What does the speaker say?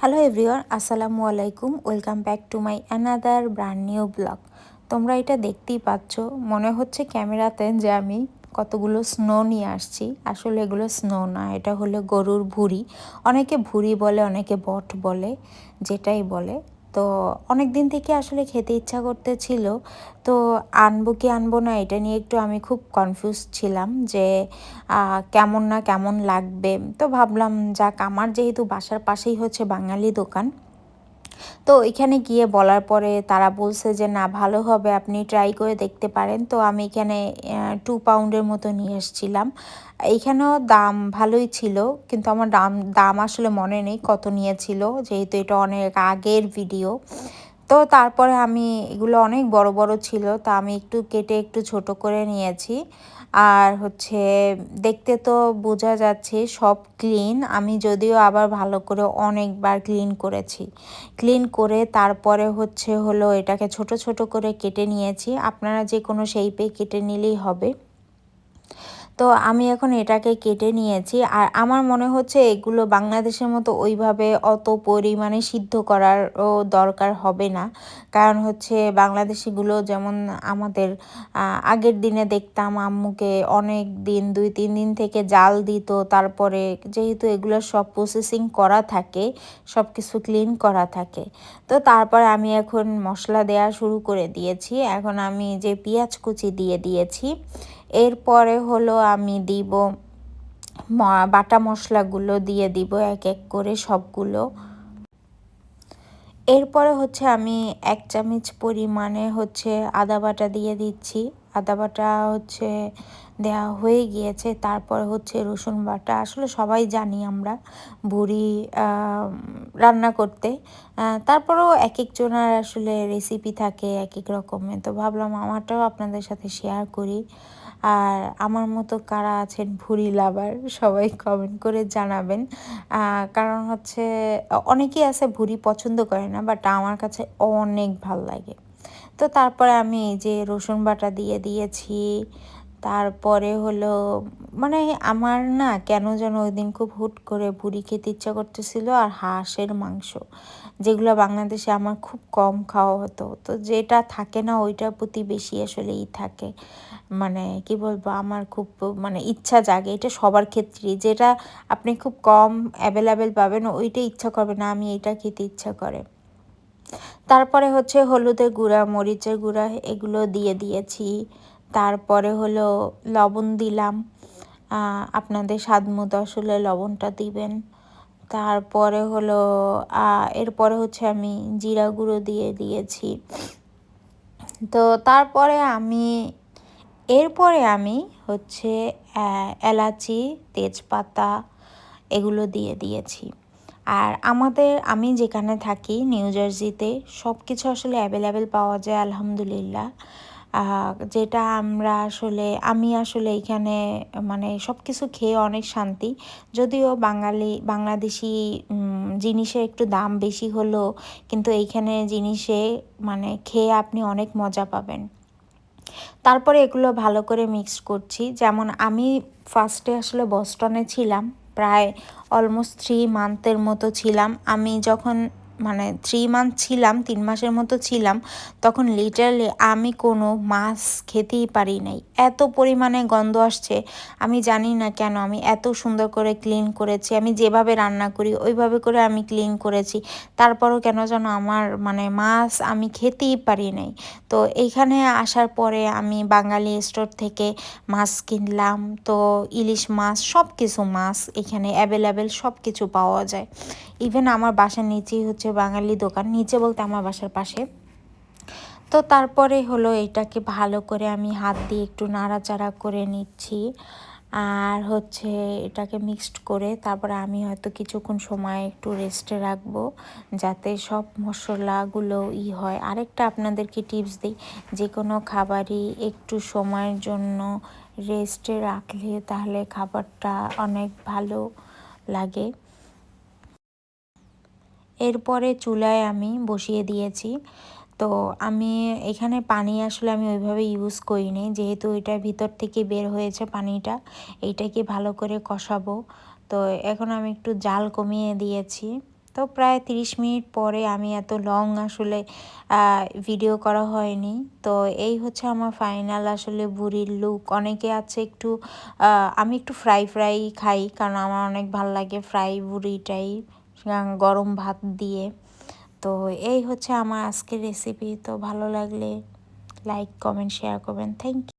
Hello everyone আসসালামু আলাইকুম welcome back to my another brand new vlog তোমরা এটা দেখতেই পাচ্ছ। মনে হচ্ছে ক্যামেরাতে যে আমি কতগুলো স্নো নিয়ে আসছি। আসলে এগুলো স্নো না, এটা হলো গরুর ভুড়ি। অনেকে ভুড়ি বলে, অনেকে বট বলে, যেটাই বলে। তো অনেক দিন থেকে আসলে খেতে ইচ্ছা করতেছিল। তো আনব কি আনব না, এটা নিয়ে একটু আমি খুব কনফিউজ ছিলাম যে কেমন না কেমন লাগবে। তো ভাবলাম যাক, আমার যেহেতু বাসার পাশেই হচ্ছে বাঙালি দোকান তো এখানে গিয়ে বলার পরে তারা বলছে যে, না, ভালো হবে, আপনি ট্রাই করে দেখতে পারেন। তো আমি এখানে টু পাউন্ডের মতো নিয়ে এসেছিলাম। এইখানেও দাম ভালোই ছিল, কিন্তু আমার দাম দাম আসলে মনে নেই কত নিয়েছিল, যেহেতু এটা অনেক আগের ভিডিও তো তারপরে আমি এগুলো অনেক বড় বড় ছিল, তা আমি একটু কেটে একটু ছোট করে নিয়েছি। আর হচ্ছে দেখতে তো বোঝা যাচ্ছে সব ক্লিন আমি যদিও আবার ভালো করে অনেকবার ক্লিন করেছি। ক্লিন করে তারপরে হচ্ছে হলো এটাকে ছোট ছোট করে কেটে নিয়েছি। আপনারা যে কোনো শেপে কেটে নিলেই হবে। তো আমি এখন এটাকে কেটে নিয়েছি। আর আমার মনে হচ্ছে এগুলো বাংলাদেশের মতো ওইভাবে অত পরিমাণে সিদ্ধ করারও দরকার হবে না। কারণ হচ্ছে বাংলাদেশিগুলো যেমন আমাদের আগের দিনে দেখতাম আম্মুকে অনেক দিন, দুই, তিন দিন থেকে জাল দিত। তারপরে যেহেতু এগুলো সব প্রসেসিং করা থাকে সব কিছু ক্লিন করা থাকে। তো তারপর আমি এখন মশলা দেওয়া শুরু করে দিয়েছি। এখন আমি যে পেঁয়াজ কুচি দিয়ে দিয়েছি এরপরে হলো আমি দিব বাটা মশলাগুলো দিয়ে দিব এক এক করে সবগুলো। এরপরে হচ্ছে আমি এক চামচ পরিমাণে হচ্ছে আদা বাটা দিয়ে দিচ্ছি। আদা বাটা হচ্ছে দেওয়া হয়ে গিয়েছে, তারপর হচ্ছে রসুন বাটা। আসলে সবাই জানি আমরা বুড়ি রান্না করতে। তারপরেও এক একজনের আসলে রেসিপি থাকে এক এক রকমের। তো ভাবলাম আমারটাও আপনাদের সাথে শেয়ার করি। আর আমার মতো কারা আছেন ভুরি লাভার, সবাই কমেন্ট করে জানাবেন। কারণ হচ্ছে, অনেকেই আছে ভুরি পছন্দ করে না বাট আমার কাছে অনেক ভালো লাগে। তো তারপরে আমি এই যে রসুন বাটা দিয়ে দিয়েছি তারপরে হলো মানে আমার না কেন যেন ওই দিন খুব হুট করে ভুড়ি খেতে ইচ্ছা করতেছিল আর হাঁসের মাংস, যেগুলো বাংলাদেশে আমার খুব কম খাওয়া হতো। তো যেটা থাকে না ওইটার প্রতি বেশি আসলেই থাকে। মানে কি বলব, আমার খুব মানে ইচ্ছা জাগে এটা সবার ক্ষেত্রেই। যেটা আপনি খুব কম অ্যাভেলেবেল পাবেন ওইটা ইচ্ছা করবে না আমি এটা খেতে ইচ্ছা করে। তারপরে হচ্ছে হলুদের গুঁড়া, মরিচের গুঁড়া এগুলো দিয়ে দিয়েছি। তারপরে হলো লবণ দিলাম। আপনাদের স্বাদ মতো আসলে লবণটা দিবেন। তারপরে হলো এরপরে হচ্ছে আমি জিরা গুঁড়ো দিয়ে দিয়েছি। তো তারপরে আমি, এরপরে আমি হচ্ছে এলাচি, তেজপাতা এগুলো দিয়ে দিয়েছি। আর আমাদের, আমি যেখানে থাকি, নিউ জার্সিতে সব কিছু আসলে অ্যাভেলেবেল পাওয়া যায়, আলহামদুলিল্লাহ। যেটা আমরা আসলে, আমি আসলে এখানে মানে সব কিছু খেয়ে অনেক শান্তি। যদিও বাঙালি, বাংলাদেশি জিনিসের একটু দাম বেশি হলো কিন্তু এইখানে জিনিসে মানে খেয়ে আপনি অনেক মজা পাবেন। তারপরে এগুলো ভালো করে মিক্স করছি। যেমন আমি ফার্স্টে আসলে বস্টনে ছিলাম, প্রায় অলমোস্ট থ্রি মান্থের মতো ছিলাম। আমি যখন মানে থ্রি মান্থ ছিলাম, তিন মাসের মতো ছিলাম, তখন লিটারালি আমি কোনো মাছ খেতেই পারি নাই। এত পরিমাণে গন্ধ আসছে, আমি জানি না কেন, আমি এত সুন্দর করে ক্লিন করেছি, আমি যেভাবে রান্না করি, ওইভাবে করে আমি ক্লিন করেছি। তারপরও কেন যেন আমার মানে মাছ আমি খেতেই পারি নাই। তো এইখানে আসার পরে আমি বাঙালি স্টোর থেকে মাছ কিনলাম, তো ইলিশ মাছ সব কিছু মাছ এখানে অ্যাভেলেবেল সব কিছু পাওয়া যায়। ইভেন আমার বাসার নিচেই হচ্ছে বাঙালি দোকান, নিচে বলতে আমার বাসার পাশে। তো তারপরে হলো এটাকে ভালো করে আমি হাত দিয়ে একটু নাড়াচাড়া করে নিচ্ছি। আর হচ্ছে এটাকে মিক্সড করে তারপরে আমি হয়তো কিছুক্ষণ সময় একটু রেস্টে রাখব, যাতে সব মশলাগুলো ই হয়। আরেকটা আপনাদেরকে টিপস দিই, যে কোনো খাবারই একটু সময়ের জন্য রেস্টে রাখলে তাহলে খাবারটা অনেক ভালো লাগে। এরপরে চুলায় আমি বসিয়ে দিয়েছি। তো আমি এখানে পানি আসলে আমি ওইভাবে ইউজ করিনি। যেহেতু এটার ভিতর থেকে বের হয়েছে পানিটা, এইটাকে ভালো করে কষাবো। তো এখন আমি একটু জাল কমিয়ে দিয়েছি। তো প্রায় 30 মিনিট পরে আমি এত লং আসলে ভিডিও করা হয়নি। তো এই হচ্ছে আমার ফাইনাল আসলে বুড়ির লুক অনেকে আছে একটু আমি একটু ফ্রাই ফ্রাই খাই, কারণ আমার অনেক ভালো লাগে ফ্রাই বুড়িটাই। গরম ভাত দিয়ে। তো এই হচ্ছে আমার আজকের রেসিপি তো ভালো লাগলে লাইক কমেন্ট শেয়ার করবেন। Thank you